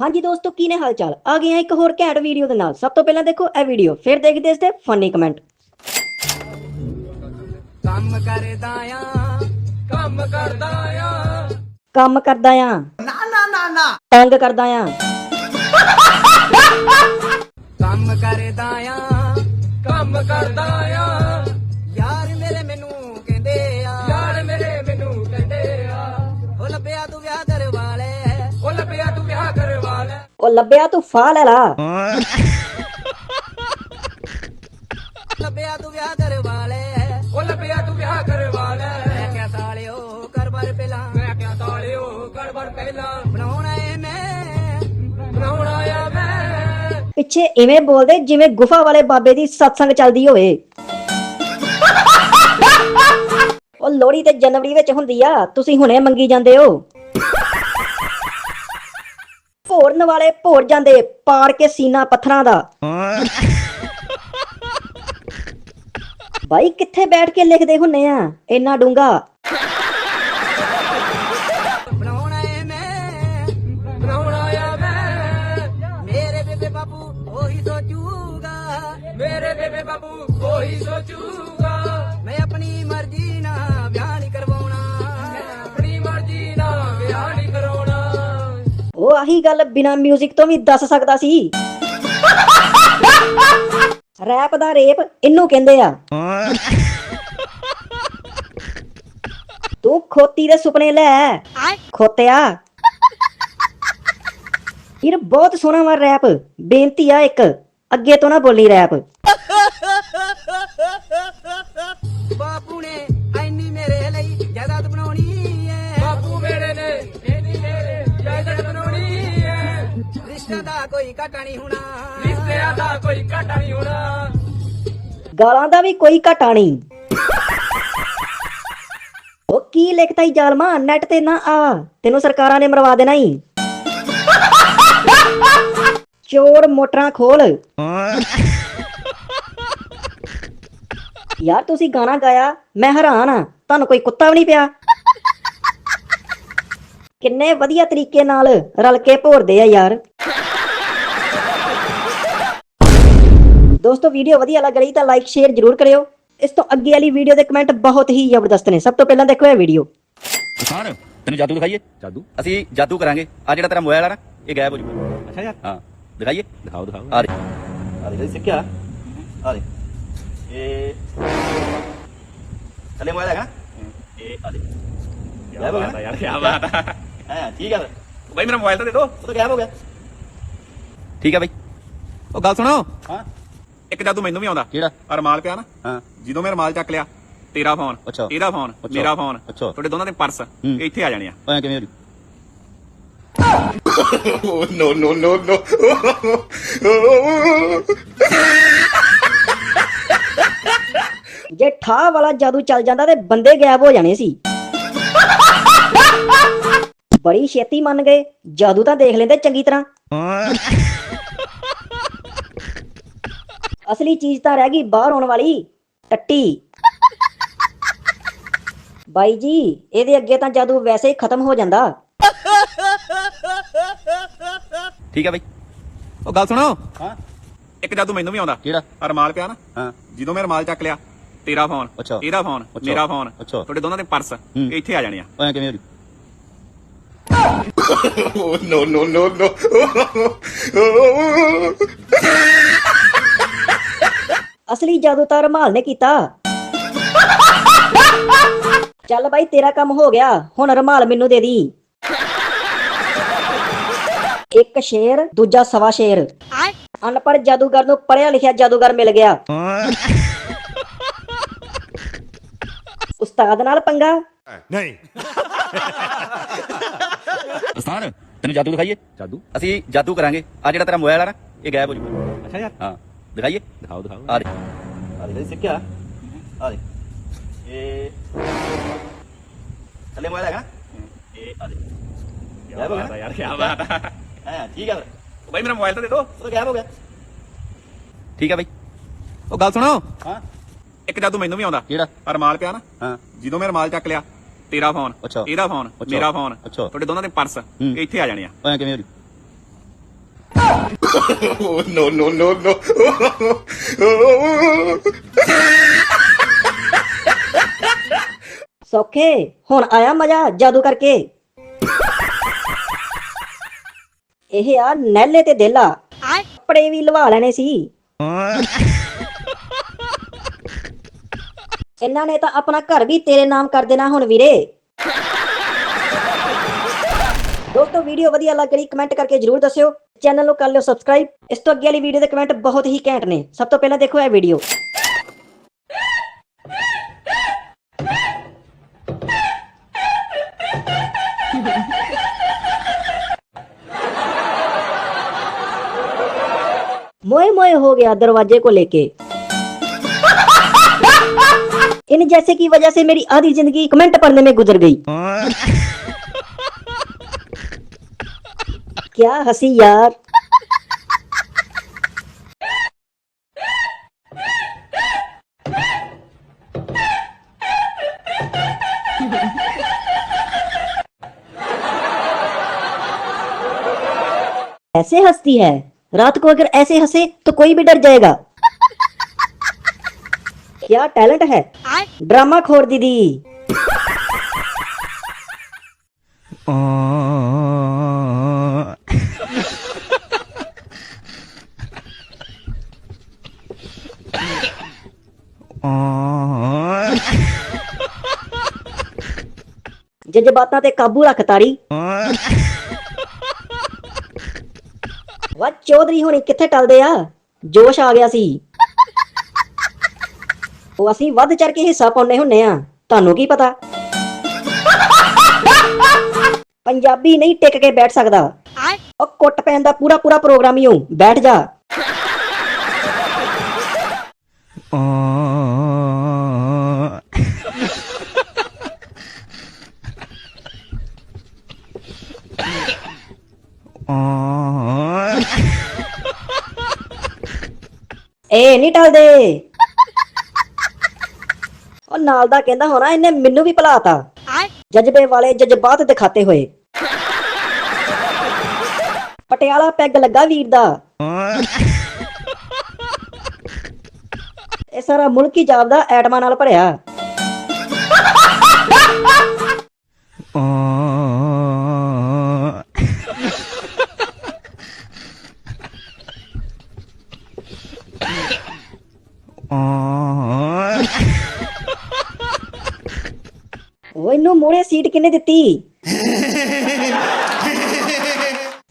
ਹਾਂਜੀ ਦੋਸਤੋ ਕੀ ਨੇ ਹਾਲ ਚਾਲ ਆ ਗਏ ਆ ਇੱਕ ਹੋਰ ਘੈਂਟ ਵੀਡੀਓ ਦੇ ਨਾਲ। ਸਭ ਤੋਂ ਪਹਿਲਾਂ ਦੇਖੋ ਇਹ ਵੀਡੀਓ। ਫਿਰ ਦੇਖਦੇ ਇਸ ਤੇ ਫਨੀ ਕਮੈਂਟ ਕੰਮ ਕਰਦਾ ਆ ਕੰਮ ਕਰਦਾ ਆ। ਕੰਮ ਕਰਦਾ ਆ। ਨਾ ਨਾ ਨਾ ਨਾ। ਤੰਗ ਕਰਦਾ ਆ। ਕੰਮ ਕਰਦਾ ਆ ਕੰਮ ਕਰਦਾ ਆ। ਯਾਰ ਉਹ ਲੱਭਿਆ ਤੂੰ ਫਾ ਲੈ ਲਾ। ਲੱਭਿਆ ਤੂੰ ਵਿਆਹ ਕਰਵਾ ਲੈ ਉਹ ਲੱਭਿਆ ਤੂੰ ਵਿਆਹ ਕਰਵਾ ਲੈ ਮੈਂ ਕਿਹਾ ਸਾਲਿਓ ਕਰਬਰ ਪਹਿਲਾਂ। ਮੈਂ ਕਿਹਾ ਸਾਲਿਓ ਕਰਬਰ ਪਹਿਲਾਂ। ਬਣਾਉਣਾ ਏ ਮੈਂ। ਬਣਾਉਣਾ ਆ ਮੈਂ। ਪਿੱਛੇ ਇਵੇਂ ਬੋਲਦੇ ਜਿਵੇਂ ਗੁਫਾ ਵਾਲੇ ਬਾਬੇ ਦੀ ਸਤਸੰਗ ਚੱਲਦੀ ਹੋਵੇ। ਉਹ ਲੋਹੜੀ ਤੇ ਜਨਵਰੀ ਵਿੱਚ ਹੁੰਦੀ ਆ। ਤੁਸੀਂ ਹੁਣੇ ਮੰਗੀ ਜਾਂਦੇ ਹੋ। ਭੋਰਨ ਵਾਲੇ ਭੋਰ ਜਾਂਦੇ, ਪਾੜ ਕੇ ਸੀਨਾ ਪੱਥਰਾਂ ਦਾ। ਬਾਈ, ਕਿੱਥੇ ਬੈਠ ਕੇ ਲਿਖਦੇ ਹੁੰਨੇ ਆ? ਇੰਨਾ ਡੂੰਗਾ ਮੇਰੇ ਬੇਬੇ ਬਾਬੂ ਉਹੀ ਸੋਚੂਗਾ। ਮੇਰੇ ਬੇਬੇ ਬਾਬੂ ਉਹੀ ਸੋਚੂਗਾ ਉਹ ਆਹੀ ਗੱਲ ਬਿਨਾ 뮤직 ਤੋਂ ਵੀ ਦੱਸ ਸਕਦਾ ਸੀ। ਰੈਪ ਦਾ ਰੇਪ ਇਹਨੂੰ ਕਹਿੰਦੇ ਆ। ਤੂੰ ਖੋਤੀ ਦੇ ਸੁਪਨੇ ਲੈ। ਖੋਤਿਆ। ਇਹ ਬਹੁਤ ਸੋਹਣਾ ਮਾਰ ਰੈਪ ਬੇਨਤੀ ਆ ਇੱਕ, ਅੱਗੇ ਤੋਂ ਨਾ ਬੋਲੀ ਰੈਪ ਬਾਪੂ ਨੇ ਐਨੀ ਮੇਰੇ ਲਈ ਜਾਇਦਾਦ ਬਣਾਉਣੀ ਘਾਟਾ ਨਹੀਂ ਹੋਣਾ। ਰਿਸ਼ਤਿਆਂ ਦਾ ਕੋਈ ਘਾਟਾ ਨਹੀਂ ਹੋਣਾ। ਗਾਲਾਂ ਦਾ ਵੀ ਕੋਈ ਘਟਾ ਨਹੀਂ। ਉਹ ਕੀ ਲਿਖਤਾ ਹੀ ਜ਼ਾਲਮਾ ਨੈਟ ਤੇ ਨਾ ਆ। ਤੈਨੂੰ ਸਰਕਾਰਾਂ ਨੇ ਮਰਵਾ ਦੇਣਾ ਹੀ ਚੋਰ ਮੋਟਰਾਂ ਖੋਲ। ਯਾਰ ਤੁਸੀਂ ਗਾਣਾ ਗਾਇਆ ਮੈਂ ਹੈਰਾਨ ਆ। ਤੁਹਾਨੂੰ ਕੋਈ ਕੁੱਤਾ ਵੀ ਨਹੀਂ ਪਿਆ। ਕਿੰਨੇ ਵਧੀਆ ਤਰੀਕੇ ਨਾਲ ਰਲ ਕੇ ਭੋਰਦੇ ਆ ਯਾਰ। ਦੋਸਤੋ ਵੀਡੀਓ ਵਧੀਆ ਲੱਗ ਰਹੀ ਤਾਂ ਲਾਈਕ ਸ਼ੇਅਰ ਜਰੂਰ ਕਰਿਓ। ਇਸ ਤੋਂ ਅੱਗੇ ਵਾਲੀ ਵੀਡੀਓ ਦੇ ਕਮੈਂਟ ਬਹੁਤ ਹੀ ਜ਼ਬਰਦਸਤ ਨੇ। ਸਭ ਤੋਂ ਪਹਿਲਾਂ ਦੇਖੋ ਇਹ ਵੀਡੀਓ ਖਾਨ ਤੈਨੂੰ ਜਾਦੂ ਦਿਖਾਈਏ? ਜਾਦੂ? ਅਸੀਂ ਜਾਦੂ ਕਰਾਂਗੇ। ਆ ਜਿਹੜਾ ਤੇਰਾ ਮੋਬਾਈਲ ਆ ਨਾ ਇਹ ਗਾਇਬ ਹੋ ਜੂਗਾ ਅੱਛਾ ਯਾਰ। ਹਾਂ ਦਿਖਾਈਏ? ਦਿਖਾਓ ਦਿਖਾਓ। ਆ ਦੇ ਆ ਦੇ ਸਿੱਖਿਆ। ਆ ਦੇ ਇਹ ਥੱਲੇ ਮੋਬਾਈਲ ਹੈਗਾ ਨਾ? ਇਹ ਆ ਦੇ ਗਾਇਬ ਹੋ ਗਿਆ ਨਾ? ਯਾਰ ਕੀ ਬਾਤ ਹੈ ਹਾਂ ਠੀਕ ਆ ਫਿਰ। ਬਾਈ ਮੇਰਾ ਮੋਬਾਈਲ ਤਾਂ ਦੇ ਦਿਓ ਉਹ ਤਾਂ ਗਾਇਬ ਹੋ ਗਿਆ। ਠੀਕ ਆ ਬਈ। ਉਹ ਗੱਲ ਸੁਣੋ। ਹਾਂ। ਇੱਕ ਜਾਦੂ ਮੈਨੂੰ ਵੀ ਆਉਂਦਾ। ਕਿਹੜਾ? ਆ ਰਮਾਲ ਪਿਆ ਨਾ। ਹਾਂ। ਜਦੋਂ ਮੈਂ ਰਮਾਲ ਚੱਕ ਲਿਆ ਤੇਰਾ ਫੋਨ ਅੱਛਾ। ਇਹਦਾ ਫੋਨ ਅੱਛਾ। ਮੇਰਾ ਫੋਨ ਅੱਛਾ। ਤੁਹਾਡੇ ਦੋਨਾਂ ਦੇ ਪਰਸ ਹੂੰ। ਇੱਥੇ ਆ ਜਾਣੇ ਆ। ਐਂ ਕਿਵੇਂ ਹੋ ਜੂ? ਜੇ ਠਾਹ ਵਾਲਾ ਜਾਦੂ ਚੱਲ ਜਾਂਦਾ ਤੇ ਬੰਦੇ ਗਾਇਬ ਹੋ ਜਾਣੇ ਸੀ। ਬੜੀ ਛੇਤੀ ਮੰਨ ਗਏ। ਜਾਦੂ ਤਾਂ ਦੇਖ ਲੈਂਦੇ ਚੰਗੀ ਤਰ੍ਹਾਂ। ਅਸਲੀ ਚੀਜ਼ ਤਾਂ ਰਹਿ ਗਈ ਬਾਹਰ ਆਉਣ ਵਾਲੀ ਟੱਟੀ ਬਾਈ ਜੀ ਇਹਦੇ ਅੱਗੇ ਤਾਂ ਜਾਦੂ ਵੈਸੇ ਹੀ ਖਤਮ ਹੋ ਜਾਂਦਾ ਠੀਕ ਆ ਬਈ ਉਹ ਗੱਲ ਸੁਣੋ ਹਾਂ ਇੱਕ ਜਾਦੂ ਮੈਨੂੰ ਵੀ ਆਉਂਦਾ ਕਿਹੜਾ ਆ ਰਮਾਲ ਪਿਆ ਨਾ ਹਾਂ ਜਦੋਂ ਮੈਂ ਰਮਾਲ ਚੱਕ ਲਿਆ ਤੇਰਾ ਫੋਨ ਅੱਛਾ। ਇਹਦਾ ਫੋਨ ਅੱਛਾ। ਮੇਰਾ ਫੋਨ ਅੱਛਾ। ਤੁਹਾਡੇ ਦੋਨਾਂ ਦੇ ਪਰਸ ਹੂੰ। ਇੱਥੇ ਆ ਜਾਣੇ ਆ ਉਹ ਐਂ ਕਿਵੇਂ ਹੋ ਜੂ ਅਸਲੀ ਜਾਦੂ ਤਾਂ ਰਮਾਲ ਨੇ ਕੀਤਾ। ਚੱਲ ਬਾਈ ਤੇਰਾ ਕੰਮ ਹੋ ਗਿਆ। ਹੁਣ ਰਮਾਲ ਮੈਨੂੰ ਦੇ ਦੀ। ਇੱਕ ਸ਼ੇਰ ਦੂਜਾ ਸਵਾ ਸ਼ੇਰ। ਅਨਪੜ੍ਹ ਜਾਦੂਗਰ ਨੂੰ ਪੜਿਆ ਲਿਖਿਆ ਜਾਦੂਗਰ ਮਿਲ ਗਿਆ। ਉਸਤਾਦ ਨਾਲ ਪੰਗਾ? ਉਸਤਾਨ ਤੈਨੂੰ ਜਾਦੂ ਦਿਖਾਈਏ? ਜਾਦੂ? ਅਸੀਂ ਜਾਦੂ ਕਰਾਂਗੇ। ਆ ਜਿਹੜਾ ਤੇਰਾ ਮੋਬਾਈਲ ਆ ਨਾ ਇਹ ਗਾਇਬ ਹੋ ਜੂਗਾ ਅੱਛਾ ਯਾਰ। ਹਾਂ। ਦਿਖਾਈਏ ਦਿਖਾਓ ਦਿਖਾਓ। ਆ ਦੇ। ਆ ਦੇ ਸਿੱਖਿਆ ਆ ਦੇ। ਇਹ ਥੱਲੇ ਮੋਬਾਈਲ ਹੈਗਾ? ਇਹ ਆ ਦੇ। ਗਾਇਬ ਹੋ ਗਿਆ ਨਾ? ਯਾਰ ਕੀ ਬਾਤ ਹੈ ਹਾਂ ਠੀਕ ਫਿਰ। ਬਾਈ ਮੇਰਾ ਮੋਬਾਈਲ ਤਾਂ ਦੇ ਦਿਓ ਉਹ ਗਾਇਬ ਹੋ ਗਿਆ। ਠੀਕ ਆ ਬਈ। ਉਹ ਗੱਲ ਸੁਣੋ। ਹਾਂ। ਇੱਕ ਜਾਦੂ ਮੈਨੂੰ ਵੀ ਆਉਂਦਾ। ਕਿਹੜਾ? ਰਮਾਲ ਪਿਆ ਨਾ? ਹਾਂ। ਜਦੋਂ ਮੈਂ ਰਮਾਲ ਚੱਕ ਲਿਆ ਤੇਰਾ ਫੋਨ। ਇਹਦਾ ਫੋਨ। ਮੇਰਾ ਫੋਨ। ਤੁਹਾਡੇ ਦੋਨਾਂ ਦੇ ਪਰਸ ਹੂੰ। ਇੱਥੇ ਆ ਜਾਣੇ ਆ। ਐਂ ਕਿਵੇਂ ਹੋ ਜੂ? no, no, no, no. ਸੌਖੇ। ਹੁਣ ਆਇਆ ਮਜ਼ਾ ਜਾਦੂ ਕਰਕੇ। ਇਹ ਆ ਨੈਲੇ ਤੇ ਦੇਲਾ ਕੱਪੜੇ ਵੀ ਲਵਾ ਲੈਣੇ ਸੀ। ਇਹਨਾਂ ਨੇ ਤਾਂ ਆਪਣਾ ਘਰ ਵੀ ਤੇਰੇ ਨਾਮ ਕਰ ਦੇਣਾ ਹੁਣ ਵੀਰੇ। ਦੋਸਤੋ ਵੀਡੀਓ ਵਧੀਆ ਲੱਗ ਰਹੀ ਕਮੈਂਟ ਕਰਕੇ ਜਰੂਰ ਦੱਸਿਓ ਚੈਨਲ ਨੂੰ ਕਰ ਲਿਓ ਸਬਸਕ੍ਰਾਈਬ ਇਸ ਤੋਂ ਅੱਗੇ ਵਾਲੀ ਵੀਡੀਓ ਦੇ ਕਮੈਂਟ ਬਹੁਤ ਹੀ ਘੈਂਟ ਨੇ ਸਭ ਤੋਂ ਪਹਿਲਾਂ ਦੇਖੋ ਇਹ ਵੀਡੀਓ मोए मोए हो गया दरवाजे को लेके इन जैसे की वजह से मेरी आधी जिंदगी कमेंट पढ़ने में गुजर गई क्या हँसी यार? ऐसे हंसती है। रात को अगर ऐसे हंसे तो कोई भी डर जाएगा। क्या टैलेंट है? ड्रामा खोर दीदी। ਜਜ਼ਬਾਤਾਂ ਤੇ ਕਾਬੂ ਰੱਖ ਤਾਰੀ। ਵਾ ਚੌਧਰੀ ਹੁਣੀ ਕਿੱਥੇ ਟਲਦੇ ਆ? ਜੋਸ਼ ਆ ਗਿਆ ਸੀ। ਉਹ ਅਸੀਂ ਵੱਧ ਚੜ ਕੇ ਹਿੱਸਾ ਪਾਉਣੇ ਹੁੰਨੇ ਆ। ਤੁਹਾਨੂੰ ਕੀ ਪਤਾ? ਪੰਜਾਬੀ ਨਹੀਂ ਟਿਕ ਕੇ ਬੈਠ ਸਕਦਾ। ਉਹ ਕੁੱਟ ਪੈਣ ਦਾ ਪੂਰਾ ਪੂਰਾ ਪ੍ਰੋਗਰਾਮ ਹੀ ਹੂੰ ਬੈਠ ਜਾ। ਏ ਨਹੀਂ ਟਲਦੇ। ਉਹ ਨਾਲ ਦਾ ਕਹਿੰਦਾ ਹੋਣਾ ਇਹਨੇ ਮੈਨੂੰ ਵੀ ਭੁਲਾਤਾ। ਜਜ਼ਬੇ ਵਾਲੇ ਜਜ਼ਬਾਤ ਦਿਖਾਤੇ ਹੋਏ। ਪਟਿਆਲਾ ਪੈਗ ਲੱਗਾ ਵੀਰ ਦਾ। ਇਹ ਸਾਰਾ ਮੁਲਕ ਹੀ ਜਾਪਦਾ ਐਟਮਾਂ ਨਾਲ ਭਰਿਆ। ਉਹ ਇਹਨੂੰ ਸੀਟ ਕਿੰਨੇ ਦਿੱਤੀ?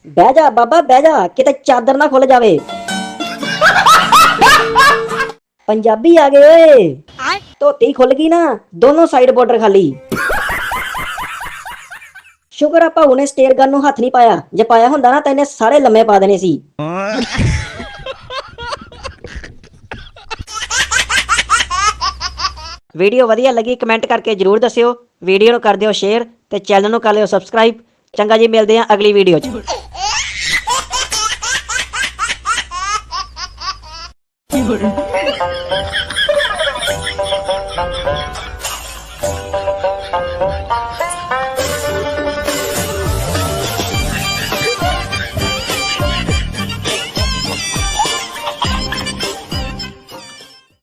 ਬਹਿ ਜਾ ਬਾਬਾ, ਬਹਿ ਜਾ, ਕਿਤੇ ਚਾਦਰ ਨਾ ਖੁੱਲ ਜਾਵੇ। ਪੰਜਾਬੀ ਆ ਗਏ ਓਏ। ਧੋਤੀ ਖੁੱਲ ਗਈ ਨਾ, ਦੋਨੋਂ ਸਾਈਡ ਬਾਰਡਰ ਖਾਲੀ। ਸ਼ੁਕਰ ਆ ਭਾਊ ਨੇ ਸਟੇਅਰ ਗਨ ਨੂੰ ਹੱਥ ਨਹੀਂ ਪਾਇਆ। ਜੇ ਪਾਇਆ ਹੁੰਦਾ ਨਾ ਤਾਂ ਇਹਨੇ ਸਾਰੇ ਲੰਮੇ ਪਾ ਦੇਣੇ ਸੀ। ਵੀਡੀਓ ਵਧੀਆ ਲੱਗੀ ਕਮੈਂਟ ਕਰਕੇ ਜਰੂਰ ਦੱਸਿਓ। ਵੀਡੀਓ ਨੂੰ ਕਰ ਦਿਓ ਸ਼ੇਅਰ ਤੇ ਚੈਨਲ ਨੂੰ ਕਰ ਲਿਓ ਸਬਸਕ੍ਰਾਈਬ ਚੰਗਾ ਜੀ, ਮਿਲਦੇ ਹਾਂ ਅਗਲੀ ਵੀਡੀਓ 'ਚ।